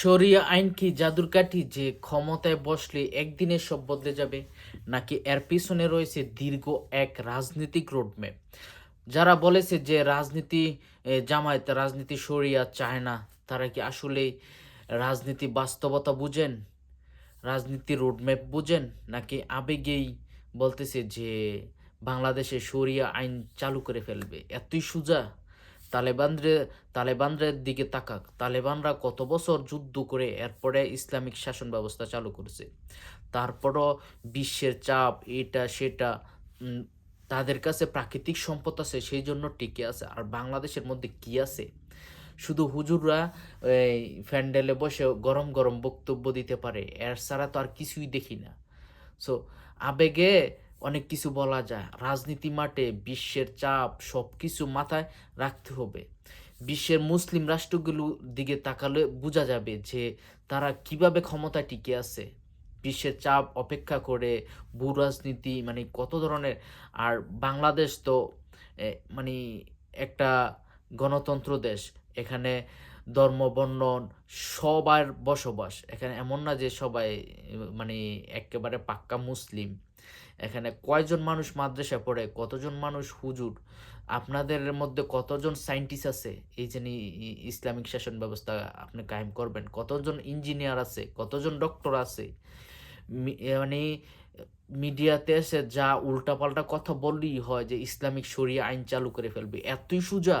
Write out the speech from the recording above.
শরিয়া আইন কি জাদুর কাঠি যে ক্ষমতায় বসলে একদিনে সব বদলে যাবে? নাকি এর পিছনে রয়েছে দীর্ঘ এক রাজনৈতিক রোডম্যাপ যারা বলেছে যে রাজনীতি জামায়াত, রাজনীতি শরিয়া চায় না, তারা কি আসলে রাজনীতি বাস্তবতা বুঝেন? রাজনীতি রোডম্যাপ বুঝেন? নাকি আবেগেই বলতেছে যে বাংলাদেশে শরিয়া আইন চালু করে ফেলবে? এতই সোজা? তালেবানরে তালেবানদের দিকে তাকাক। তালেবানরা কত বছর যুদ্ধ করে এরপরে ইসলামিক শাসন ব্যবস্থা চালু করেছে। তারপরও বিশ্বের চাপ, এটা, সেটা তাদের কাছে প্রাকৃতিক সম্পদ আছে, সেই জন্য টিকে আছে। আর বাংলাদেশের মধ্যে কি আছে? শুধু হুজুররা, এই প্যান্ডেলে বসে গরম গরম বক্তব্য দিতে পারে, এর ছাড়া তো আর কিছুই দেখি না। সো আবেগে অনেক কিছু বলা যায়। রাজনীতি মাঠে বিশ্বের চাপ সব কিছু মাথায় রাখতে হবে। বিশ্বের মুসলিম রাষ্ট্রগুলোর দিকে তাকালে বোঝা যাবে যে তারা কীভাবে ক্ষমতায় টিকে আছে। বিশ্বের চাপ অপেক্ষা করে ভূ রাজনীতি মানে কত ধরনের, আর বাংলাদেশ তো মানে একটা গণতন্ত্র দেশ। এখানে ধর্ম বর্ণ সবার বসবাস। এখানে এমন না যে সবাই মানে একেবারে পাক্কা মুসলিম। এখানে কয়জন মানুষ মাদ্রাসা পড়ে, কতজন মানুষ হুজুর? আপনাদের মধ্যে কতজন সায়েন্টিস্ট আছে? এই যে ইসলামিক শাসন ব্যবস্থা আপনি কায়েম করবেন। কতজন ইঞ্জিনিয়ার আছে? কতজন ডক্টর আছে? মানে মিডিয়াতে এসে যা উল্টাপাল্টা কথা বললেই হয় যে ইসলামিক শরিয়া আইন চালু করে ফেলবে। এতই সোজা।